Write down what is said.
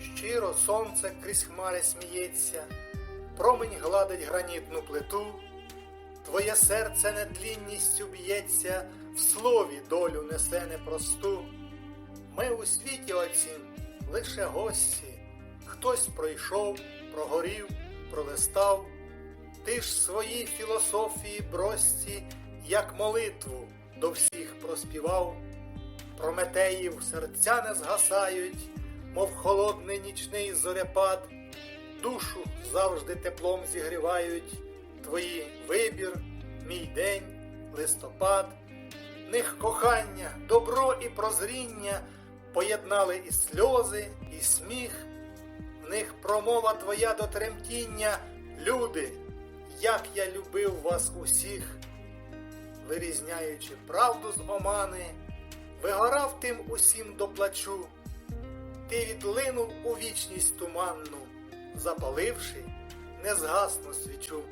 щиро сонце крізь хмари сміється, промень гладить гранітну плиту, твоє серце нетлінністю б'ється, в слові долю несе непросту. Ми у світі оцім лише гості, хтось пройшов, прогорів, пролистав, ти ж свої філософії брості, як молитву до всіх проспівав. Прометеїв серця не згасають, мов холодний нічний зорепад, душу завжди теплом зігрівають твої вибір, мій день, листопад, них кохання, добро і прозріння поєднали і сльози, і сміх, в них промова твоя до тремтіння, люди, як я любив вас усіх вирізняючи правду з омани, вигорав тим усім доплачу. Ти відлинув у вічність туманну, запаливши незгасну свічу.